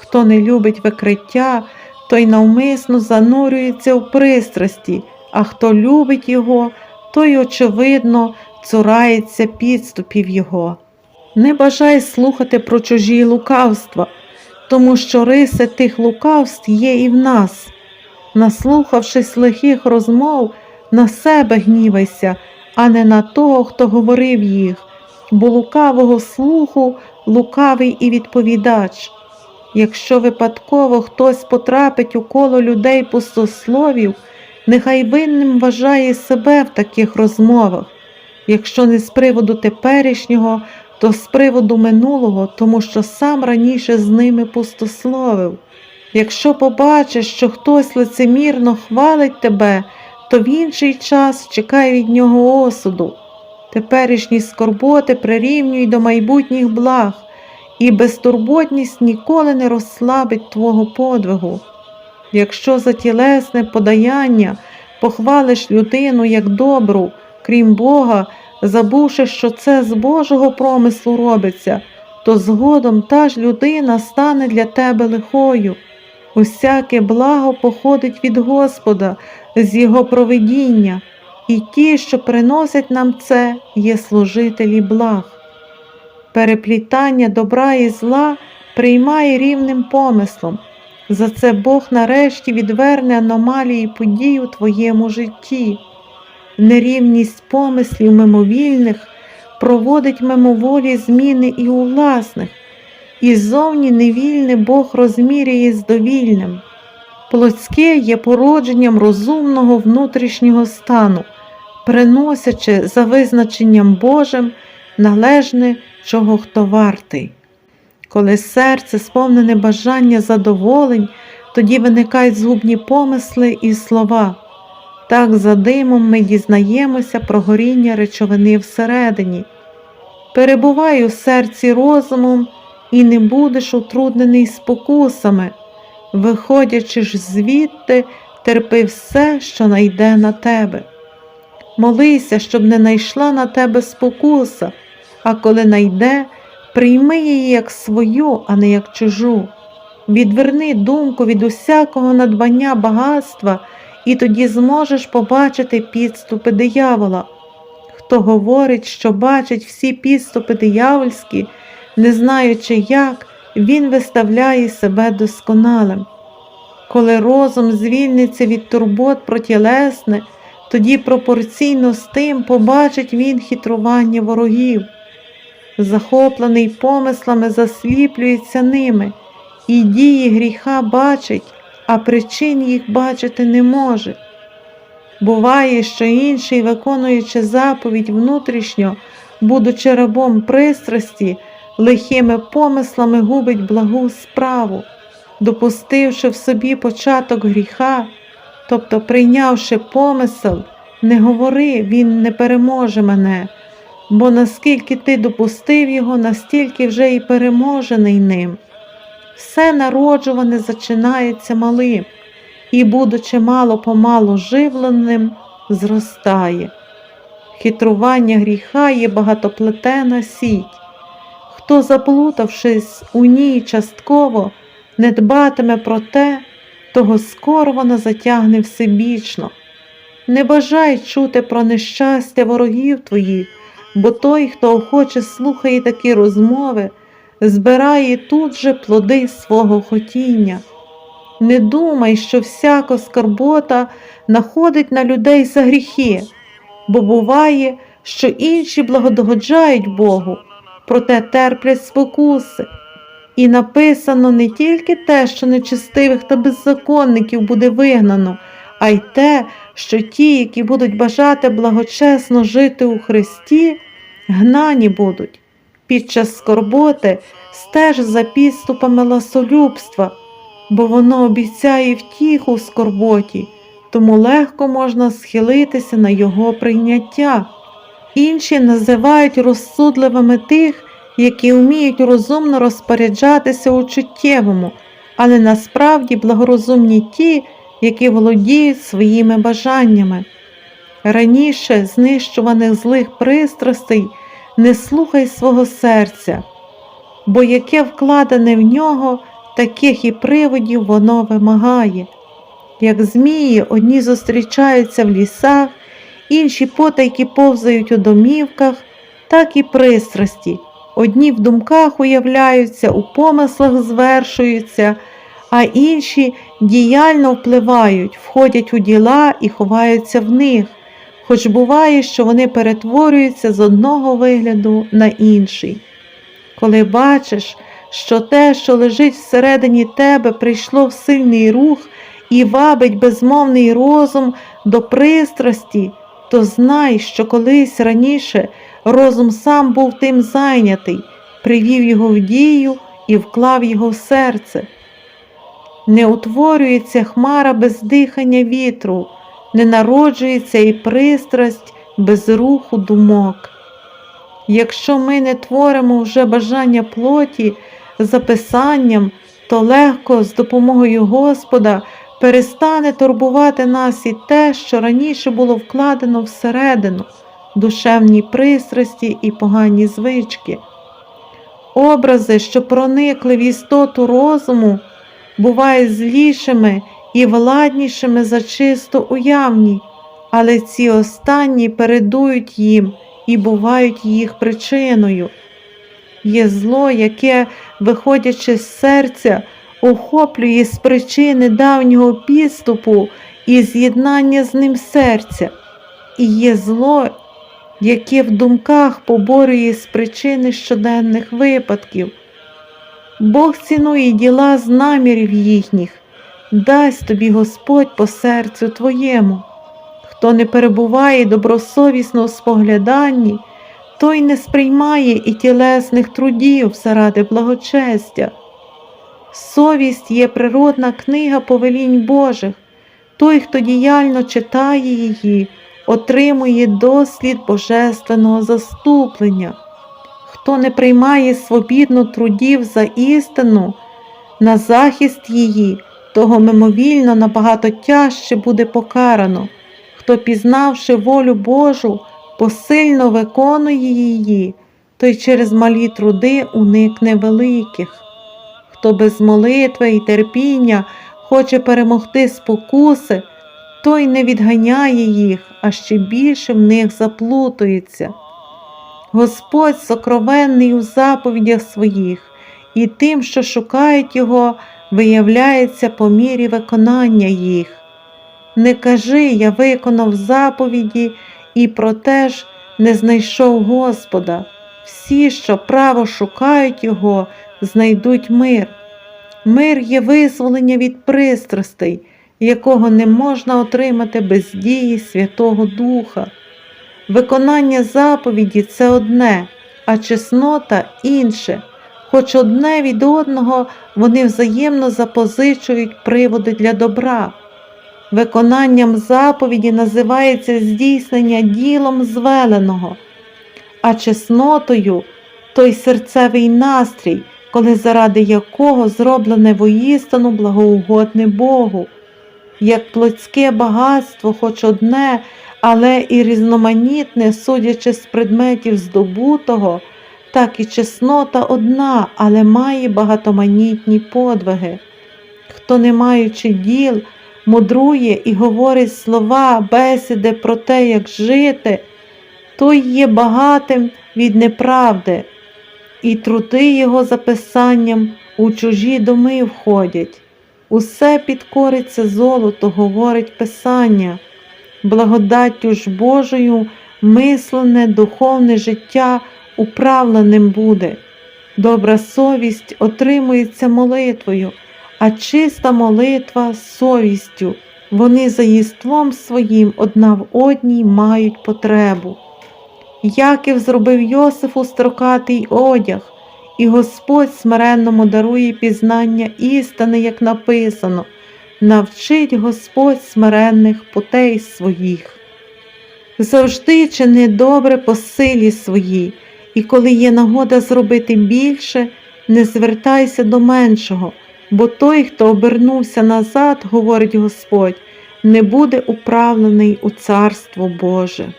Хто не любить викриття, той навмисно занурюється в пристрасті, а хто любить його, той, очевидно, цурається підступів його. Не бажай слухати про чужі лукавства, тому що риси тих лукавств є і в нас. Наслухавшись лихих розмов, на себе гнівайся, а не на того, хто говорив їх, бо лукавого слуху лукавий і відповідач. Якщо випадково хтось потрапить у коло людей пустословів, нехай винним вважає себе в таких розмовах, якщо не з приводу теперішнього, то з приводу минулого, тому що сам раніше з ними пустословив. Якщо побачиш, що хтось лицемірно хвалить тебе, то в інший час чекай від нього осуду. Теперішні скорботи прирівнюй до майбутніх благ, і безтурботність ніколи не розслабить твого подвигу. Якщо за тілесне подаяння похвалиш людину як добру, крім Бога, забувши, що це з Божого промислу робиться, то згодом та ж людина стане для тебе лихою. Усяке благо походить від Господа, з Його провидіння, і ті, що приносять нам це, є служителі благ. Переплітання добра і зла приймає рівним помислом. За це Бог нарешті відверне аномалії подій у твоєму житті. Нерівність помислів мимовільних проводить мимоволі зміни і у власних, і зовні невільне Бог розмірює з довільним. Плотське є породженням розумного внутрішнього стану, приносячи за визначенням Божим належне, чого хто вартий. Коли серце сповнене бажання задоволень, тоді виникають згубні помисли і слова. Так за димом ми дізнаємося про горіння речовини всередині. Перебувай у серці розумом і не будеш утруднений спокусами. Виходячи ж звідти, терпи все, що найде на тебе. Молися, щоб не найшла на тебе спокуса, а коли найде, прийми її як свою, а не як чужу. Відверни думку від усякого надбання багатства, і тоді зможеш побачити підступи диявола. Хто говорить, що бачить всі підступи диявольські, не знаючи як, він виставляє себе досконалим. Коли розум звільниться від турбот про тілесне, тоді пропорційно з тим побачить він хитрування ворогів. Захоплений помислами засліплюється ними, і дії гріха бачить, а причин їх бачити не може. Буває, що інший, виконуючи заповідь внутрішньо, будучи рабом пристрасті, лихими помислами губить благу справу, допустивши в собі початок гріха, тобто прийнявши помисел, не говори, він не переможе мене, бо наскільки ти допустив його, настільки вже і переможений ним. Все народжуване зачинається малим і, будучи мало помалу живленим, зростає. Хитрування гріха є багатоплетена сіть. Хто, заплутавшись у ній частково, не дбатиме про те, того скоро вона затягне всебічно. Не бажай чути про нещастя ворогів твоїх, бо той, хто охоче слухає такі розмови, збирає тут же плоди свого хотіння. Не думай, що всяка скарбота находить на людей за гріхи, бо буває, що інші благодогоджають Богу, проте терплять спокуси. І написано не тільки те, що нечестивих та беззаконників буде вигнано, а й те, що ті, які будуть бажати благочесно жити у Христі, гнані будуть. Під час скорботи стеж за підступами ласолюбства, бо воно обіцяє втіху в скорботі, тому легко можна схилитися на його прийняття. Інші називають розсудливими тих, які вміють розумно розпоряджатися у чуттєвому, але насправді благорозумні ті, які володіють своїми бажаннями. Раніше знищуваних злих пристрастей не слухай свого серця, бо яке вкладене в нього, таких і приводів воно вимагає. Як змії, одні зустрічаються в лісах, інші потайки повзають у домівках, так і пристрасті. Одні в думках уявляються, у помислах звершуються, а інші діяльно впливають, входять у діла і ховаються в них, хоч буває, що вони перетворюються з одного вигляду на інший. Коли бачиш, що те, що лежить всередині тебе, прийшло в сильний рух і вабить безмовний розум до пристрасті, то знай, що колись раніше розум сам був тим зайнятий, привів його в дію і вклав його в серце. Не утворюється хмара без дихання вітру, не народжується і пристрасть без руху думок. Якщо ми не творимо вже бажання плоті записанням, то легко з допомогою Господа перестане турбувати нас і те, що раніше було вкладено всередину, душевні пристрасті і погані звички. Образи, що проникли в істоту розуму, бувають злішими і владнішими за чисто уявні, але ці останні передують їм і бувають їх причиною. Є зло, яке, виходячи з серця, охоплює з причини давнього підступу і з'єднання з ним серця, і є зло, яке в думках поборює з причини щоденних випадків. Бог цінує діла з намірів їхніх, дасть тобі Господь по серцю твоєму. Хто не перебуває добросовісно у спогляданні, той не сприймає і тілесних трудів заради благочестя. Совість є природна книга повелінь Божих. Той, хто діяльно читає її, отримує дослід божественного заступлення. Хто не приймає свобідно трудів за істину, на захист її, того мимовільно набагато тяжче буде покарано. Хто, пізнавши волю Божу, посильно виконує її, той через малі труди уникне великих. Хто без молитви і терпіння хоче перемогти спокуси, той не відганяє їх, а ще більше в них заплутується. Господь сокровенний у заповідях своїх, і тим, що шукають Його, виявляється по мірі виконання їх. Не кажи, я виконав заповіді і проте ж не знайшов Господа. Всі, що право шукають Його, знайдуть мир. Мир є визволення від пристрастей, якого не можна отримати без дії Святого Духа. Виконання заповіді це одне, а чеснота інше, хоч одне від одного вони взаємно запозичують приводи для добра. Виконанням заповіді називається здійснення ділом звеленого, а чеснотою той серцевий настрій, коли заради якого зроблене воїстану благоугодне Богу, як плотське багатство, хоч одне, але і різноманітне, судячи з предметів здобутого, так і чеснота одна, але має багатоманітні подвиги. Хто, не маючи діл, мудрує і говорить слова, бесіди про те, як жити, той є багатим від неправди, і труди його записанням у чужі доми входять. Усе підкориться золото, говорить Писання, благодаттю ж Божою мислене, духовне життя управленим буде. Добра совість отримується молитвою а чиста молитва совістю. Вони за єством своїм одна в одній мають потребу. Яків зробив Йосифу строкатий одяг, і Господь смиренному дарує пізнання істини, як написано, навчить Господь смиренних путей своїх. Завжди чини добре по силі своїй, і коли є нагода зробити більше, не звертайся до меншого бо той, хто обернувся назад, говорить Господь, не буде управлений у Царство Боже.